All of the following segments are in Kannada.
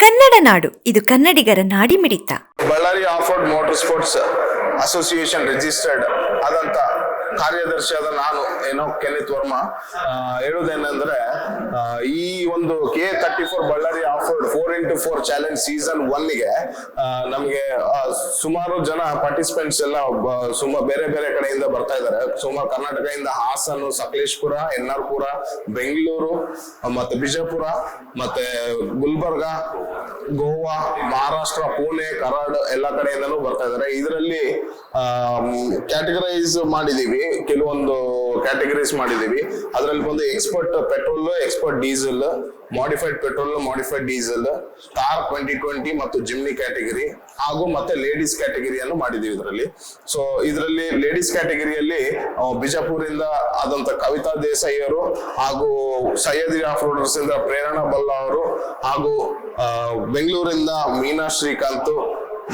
ಕನ್ನಡ ನಾಡು ಇದು ಕನ್ನಡಿಗರ ನಾಡಿಮಿಡಿತ. Ballari off road motor sports association registered ಆದಂತ ಕಾರ್ಯದರ್ಶಿಯಾದ ನಾನು, ಏನೋ ಕೆನಿತ್ ವರ್ಮಾ ಹೇಳುವುದೇನೆಂದ್ರೆ ಈ ಒಂದು K thirty four Ballari offered road four into four challenge season ಒನ್ಗೆ ನಮಗೆ ಸುಮಾರು ಜನ ಪಾರ್ಟಿಸಿಪೆಂಟ್ಸ್ ಎಲ್ಲ ಸುಮಾರು ಬೇರೆ ಬೇರೆ ಕಡೆಯಿಂದ ಬರ್ತಾ ಇದ್ದಾರೆ. ಸುಮಾರು ಕರ್ನಾಟಕದಿಂದ ಹಾಸನ, ಸಕಲೇಶ್ಪುರ ಎನ್ ಆರ್ ಪುರ ಬೆಂಗಳೂರು, ಮತ್ತೆ ಬಿಜಾಪುರ, ಮತ್ತೆ ಗುಲ್ಬರ್ಗ, ಗೋವಾ, ಮಹಾರಾಷ್ಟ್ರ, ಪುಣೆ, ಕರಾಡ್ ಎಲ್ಲ ಕಡೆಯಿಂದಲೂ ಬರ್ತಾ ಇದ್ದಾರೆ. ಇದರಲ್ಲಿ ಕ್ಯಾಟಗರೈಸ್ ಮಾಡಿದೀವಿ. ಕೆಲವೊಂದು ಕ್ಯಾಟಗರೀಸ್ ಮಾಡಿದೀವಿ ಅದರಲ್ಲಿ ಬಂದು expert petrol expert diesel modified petrol modified diesel star twenty twenty ಮತ್ತು ಜಿಮ್ನಿ ಕ್ಯಾಟಗರಿ ಹಾಗೂ ಮತ್ತೆ ಲೇಡೀಸ್ ಕ್ಯಾಟಗರಿಯನ್ನು ಮಾಡಿದೀವಿ ಇದರಲ್ಲಿ. ಸೊ ಇದರಲ್ಲಿ ಲೇಡೀಸ್ ಕ್ಯಾಟಗರಿಯಲ್ಲಿ ಬಿಜಾಪುರಿಂದ ಆದಂತ ಕವಿತಾ ದೇಸಾಯಿ ಅವರು ಹಾಗೂ ಸೈಯದ್ ಆಫ್ ರೋಡರ್ಸ್ ಇಂದ ಪ್ರೇರಣಾ ಬಲ್ಲ ಅವರು ಹಾಗೂ ಬೆಂಗಳೂರಿಂದ ಮೀನಾ ಶ್ರೀಕಾಂತ್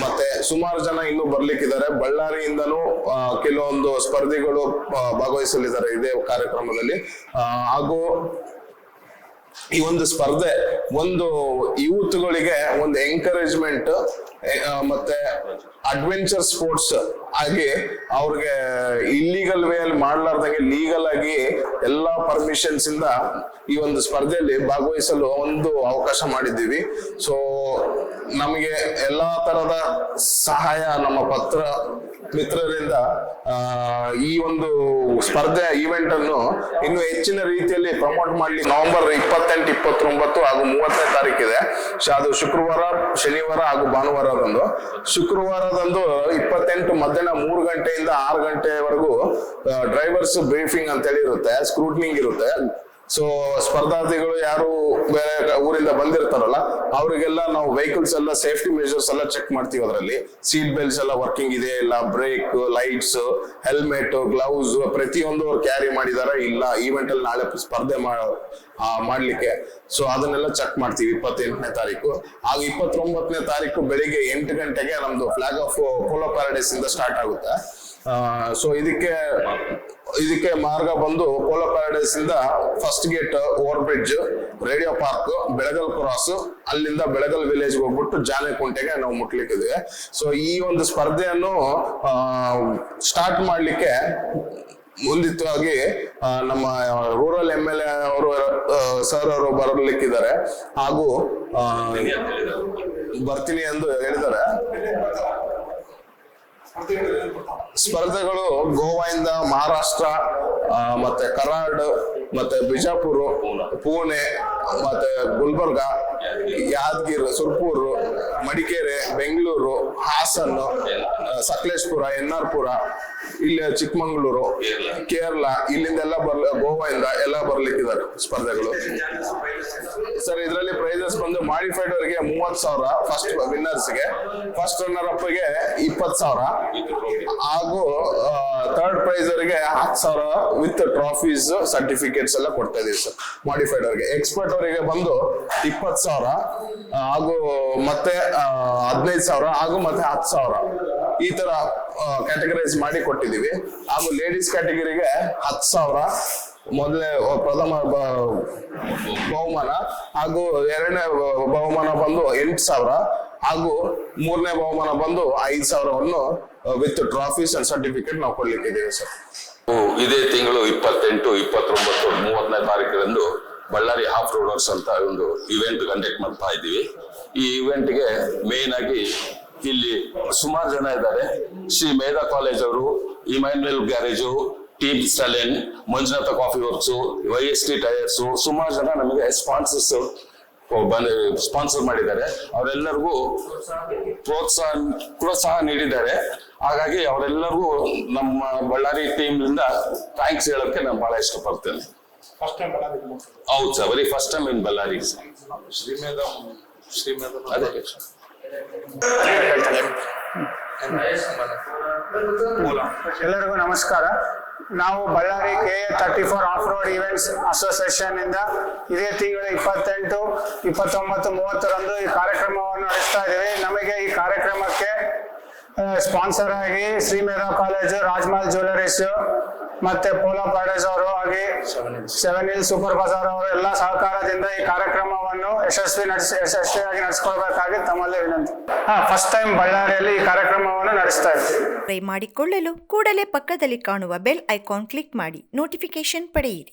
ಮತ್ತೆ ಸುಮಾರು ಜನ ಇನ್ನು ಬರ್ಲಿಕ್ಕಿದ್ದಾರೆ. ಬಳ್ಳಾರಿಯಿಂದನೂ ಕೆಲವೊಂದು ಸ್ಪರ್ಧಿಗಳು ಭಾಗವಹಿಸಲಿದ್ದಾರೆ ಇದೇ ಕಾರ್ಯಕ್ರಮದಲ್ಲಿ. ಹಾಗೂ ಈ ಒಂದು ಸ್ಪರ್ಧೆ, ಒಂದು ಯೂತ್ಗಳಿಗೆ ಒಂದು ಎಂಕರೇಜ್ಮೆಂಟ್ ಮತ್ತೆ ಅಡ್ವೆಂಚರ್ ಸ್ಪೋರ್ಟ್ಸ್ ಆಗಿ ಅವ್ರಿಗೆ ಇಲ್ಲಿಗಲ್ ವೇ ಅಲ್ಲಿ ಮಾಡ್ಲಾರ್ದಂಗೆ ಲೀಗಲ್ ಆಗಿ ಎಲ್ಲಾ ಪರ್ಮಿಷನ್ಸ್ ಇಂದ ಈ ಒಂದು ಸ್ಪರ್ಧೆಯಲ್ಲಿ ಭಾಗವಹಿಸಲು ಒಂದು ಅವಕಾಶ ಮಾಡಿದ್ದೀವಿ. ಸೊ ನಮಗೆ ಎಲ್ಲಾ ತರದ ಸಹಾಯ ನಮ್ಮ ಪತ್ರ ಮಿತ್ರರಿಂದ ಈ ಒಂದು ಸ್ಪರ್ಧೆ ಈವೆಂಟ್ ಅನ್ನು ಇನ್ನು ಹೆಚ್ಚಿನ ರೀತಿಯಲ್ಲಿ ಪ್ರಮೋಟ್ ಮಾಡಲಿ. ನವೆಂಬರ್ ಇಪ್ಪತ್ತೆಂಟು, ಇಪ್ಪತ್ತೊಂಬತ್ತು ಹಾಗೂ ಮೂವತ್ತನೇ ತಾರೀಕಿದೆ. ಅದು ಶುಕ್ರವಾರ, ಶನಿವಾರ ಹಾಗೂ ಭಾನುವಾರದಂದು. ಶುಕ್ರವಾರದಂದು ಇಪ್ಪತ್ತೆಂಟು ಮಧ್ಯಾಹ್ನ ಮೂರು ಗಂಟೆಯಿಂದ ಆರು ಗಂಟೆವರೆಗೂ ಡ್ರೈವರ್ಸ್ ಬ್ರೀಫಿಂಗ್ ಅಂತೇಳಿ ಇರುತ್ತೆ ಸ್ಕ್ರೂಟ್ನಿಂಗ್ ಇರುತ್ತೆ. ಸೊ ಸ್ಪರ್ಧಾರ್ಥಿಗಳು ಯಾರು ಬೇರೆ ಊರಿಂದ ಬಂದಿರ್ತಾರಲ್ಲ, ಅವರಿಗೆಲ್ಲ ನಾವು ವೆಹಿಕಲ್ಸ್ ಎಲ್ಲ ಸೇಫ್ಟಿ ಮೆಜರ್ಸ್ ಎಲ್ಲ ಚೆಕ್ ಮಾಡ್ತೀವಿ ಅದರಲ್ಲಿ. ಸೀಟ್ ಬೆಲ್ಟ್ಸ್ ಎಲ್ಲ ವರ್ಕಿಂಗ್ ಇದೆ, ಇಲ್ಲ ಬ್ರೇಕ್ ಲೈಟ್ಸ್ ಹೆಲ್ಮೆಟ್ ಗ್ಲೌಸ್ ಪ್ರತಿಯೊಂದು ಕ್ಯಾರಿ ಮಾಡಿದಾರ ಇಲ್ಲ ಈವೆಂಟ್ ಅಲ್ಲಿ ನಾಳೆ ಸ್ಪರ್ಧೆ ಮಾಡ್ಲಿಕ್ಕೆ. ಸೊ ಅದನ್ನೆಲ್ಲ ಚೆಕ್ ಮಾಡ್ತೀವಿ ಇಪ್ಪತ್ತೆಂಟನೇ ತಾರೀಕು. ಆಗ ಇಪ್ಪತ್ತೊಂಬತ್ತನೇ ತಾರೀಕು ಬೆಳಿಗ್ಗೆ ಎಂಟು ಗಂಟೆಗೆ ನಮ್ದು ಫ್ಲಾಗ್ ಆಫ್ ಪೋಲೋ ಪ್ಯಾರಡೈಸ್ ಇಂದ ಸ್ಟಾರ್ಟ್ ಆಗುತ್ತೆ. ಸೊ ಇದಕ್ಕೆ ಇದಕ್ಕೆ ಮಾರ್ಗ ಬಂದು ಪೋಲೋ ಪ್ಯಾರಡೈಸ್ ಇಂದ first gate, over bridge, radio park, Belagal cross, ಅಲ್ಲಿಂದ ಬೆಳಗಲ್ ವಿಲೇಜ್ ಹೋಗ್ಬಿಟ್ಟು ಜಾನೆಕುಂಟೆಗೆ ನಾವು ಮುಟ್ಲಿಕ್ಕಿದ್ವಿ. ಸೊ ಈ ಒಂದು ಸ್ಪರ್ಧೆಯನ್ನು ಸ್ಟಾರ್ಟ್ ಮಾಡ್ಲಿಕ್ಕೆ ಮುಂದಿತವಾಗಿ ನಮ್ಮ ರೂರಲ್ ಎಂ ಎಲ್ ಎ ಅವರು ಸರ್ ಅವರು ಬರಲಿಕ್ಕಿದ್ದಾರೆ. ಹಾಗೂ ಬರ್ತೀನಿ ಎಂದು ಹೇಳಿದ್ದಾರೆ. ಸ್ಪರ್ಧೆಗಳು ಗೋವಾದಿಂದ ಮಹಾರಾಷ್ಟ್ರ ಮತ್ತೆ ಕರಾಡ್ ಮತ್ತೆ ಬಿಜಾಪುರ ಪುಣೆ ಮತ್ತೆ ಗುಲ್ಬರ್ಗ ಯಾದಗಿರಿ ಸುರ್ಪೂರು ಮಡಿಕೇರಿ, ಬೆಂಗಳೂರು, ಹಾಸನ್ ಸಕಲೇಶ್ಪುರ ಎನ್ ಆರ್ ಪುರ ಇಲ್ಲಿ ಚಿಕ್ಕಮಂಗ್ಳೂರು, ಕೇರಳ, ಇಲ್ಲಿಂದೆಲ್ಲ ಬರ್ಲ ಗೋವಾದಿಂದ ಎಲ್ಲ ಬರ್ಲಿಕ್ಕಿದ್ದಾರೆ ಸ್ಪರ್ಧೆಗಳು. ಸರ್, ಇದರಲ್ಲಿ ಪ್ರೈಸಸ್ ಬಂದು ಮಾಡಿಫೈಡ್ ಅವರಿಗೆ ಮೂವತ್ ಸಾವಿರ ಫಸ್ಟ್ ವಿನ್ನರ್ಸ್ಗೆ ಫಸ್ಟ್ ರನ್ನರ್ ಅಪ್ಗೆ ಇಪ್ಪತ್ ಸಾವಿರ. ಹಾಗೂ ಥರ್ಡ್ ಪ್ರೈಸ್ ಅವರಿಗೆ ಹತ್ತು ಸಾವಿರ ವಿತ್ ಟ್ರಾಫೀಸ್ ಸರ್ಟಿಫಿಕೇಟ್ಸ್ ಎಲ್ಲ ಕೊಡ್ತಾ ಇದೀವಿ ಸರ್ ಮಾಡಿಫೈಡ್ ಅವರಿಗೆ. ಎಕ್ಸ್ಪರ್ಟ್ ಅವರಿಗೆ ಬಂದು ಇಪ್ಪತ್ ಸಾವಿರ. ಹಾಗೂ ಮತ್ತೆ ಹದಿನೈದು ಸಾವಿರ ಹಾಗೂ ಮತ್ತೆ ಹತ್ತು ಸಾವಿರ ಈ ತರ ಕ್ಯಾಟಗರೈಸ್ ಮಾಡಿ ಕೊಟ್ಟಿದೀವಿ ಹಾಗೂ ಲೇಡೀಸ್ ಕ್ಯಾಟಗರಿಗೆ ಹತ್ತು ಸಾವಿರ. ಮೊದಲನೇ ಪ್ರಥಮ ಬಹುಮಾನ ಹಾಗೂ ಎರಡನೇ ಬಹುಮಾನ ಬಂದು ಎಂಟು ಸಾವಿರ ಹಾಗೂ ಮೂರನೇ ಬಹುಮಾನ ಬಂದು ಐದು ಸಾವಿರವನ್ನು ವಿತ್ ಟ್ರಾಫೀಸ್ ಅಂಡ್ ಸರ್ಟಿಫಿಕೇಟ್ ನಾವು ಕೊಡ್ಲಿಕ್ಕಿದ್ದೀವಿ ಸರ್. ಇದೇ ತಿಂಗಳು ಇಪ್ಪತ್ತೆಂಟು, ಇಪ್ಪತ್ತೊಂಬತ್ತು, ಮೂವತ್ತನೇ ತಾರೀಕರಂದು ಬಳ್ಳಾರಿ ಹಾಫ್ ರೋಡರ್ಸ್ ಅಂತ ಒಂದು ಇವೆಂಟ್ ಕಂಡಕ್ಟ್ ಮಾಡ್ತಾ ಇದ್ದೀವಿ. ಈ ಇವೆಂಟ್ಗೆ ಮೇನ್ ಆಗಿ ಇಲ್ಲಿ ಸುಮಾರು ಜನ ಇದ್ದಾರೆ. ಶ್ರೀ ಮೇಧಾ ಕಾಲೇಜ್ ಅವರು Emmanuel garage team ಸ್ಟಲೆನ್ Manjunatha coffee works Y S T tyres ಸುಮಾರು ಜನ ನಮಗೆ ಸ್ಪಾನ್ಸರ್ಸ್ ಬಂದ ಸ್ಪಾನ್ಸರ್ ಮಾಡಿದ್ದಾರೆ. ಅವರೆಲ್ಲರಿಗೂ ಪ್ರೋತ್ಸಾಹ ಪ್ರೋತ್ಸಾಹ ನೀಡಿದ್ದಾರೆ. ಹಾಗಾಗಿ ಅವರೆಲ್ಲರಿಗೂ ನಮ್ಮ ಬಳ್ಳಾರಿ ಟೀಮ್ ಇಂದ ಥ್ಯಾಂಕ್ಸ್ ಹೇಳೋಕೆ ನಾನು ಬಹಳ ಇಷ್ಟಪಡ್ತೇನೆ. ಹೌದು sir very first time in Ballari ಅದೇ. ಎಲ್ಲರಿಗೂ ನಮಸ್ಕಾರ. ನಾವು Ballari K A thirty four off road events association ಇಂದ ಇದೇ ತಿಂಗಳ ಇಪ್ಪತ್ತೆಂಟು ಇಪ್ಪತ್ತೊಂಬತ್ತು ಮೂವತ್ತರಂದು ಈ ಕಾರ್ಯಕ್ರಮವನ್ನು ನಡೆಸ್ತಾ ಇದ್ದೀವಿ. ನಮಗೆ ಈ ಕಾರ್ಯಕ್ರಮಕ್ಕೆ ಸ್ಪಾನ್ಸರ್ ಆಗಿ ಶ್ರೀಮೇಧ ಕಾಲೇಜು ರಾಜ್ಮಹಲ್ ಜ್ಯುವೆಲರೀಸ್ ಮತ್ತೆ ಪೋಲೋ ಪ್ಯಾಡೇಸ್ ಅವರು ಹಾಗೆ ಸೆವೆನ್ ಹಿಲ್ ಸೂಪರ್ ಬಜಾರ್ ಅವರು ಎಲ್ಲ ಸಹಕಾರದಿಂದ ಈ ಕಾರ್ಯಕ್ರಮವನ್ನು ಯಶಸ್ವಿ ನಡೆಸಿ ಯಶಸ್ವಿಯಾಗಿ ನಡೆಸಿಕೊಳ್ಬೇಕಾಗಿ ತಮ್ಮಲ್ಲಿ ವಿನಂತಿ. ಹಾ ಫಸ್ಟ್ ಟೈಮ್ ಬಳ್ಳಾರಿಯಲ್ಲಿ ಈ ಕಾರ್ಯಕ್ರಮವನ್ನು ನಡೆಸ್ತಾ ಇದ್ದೀವಿ ಟ್ರೈ ಮಾಡಿಕೊಳ್ಳಲು ಕೂಡಲೇ ಪಕ್ಕದಲ್ಲಿ ಕಾಣುವ ಬೆಲ್ ಐಕಾನ್ ಕ್ಲಿಕ್ ಮಾಡಿ ನೋಟಿಫಿಕೇಶನ್ ಪಡೆಯಿರಿ.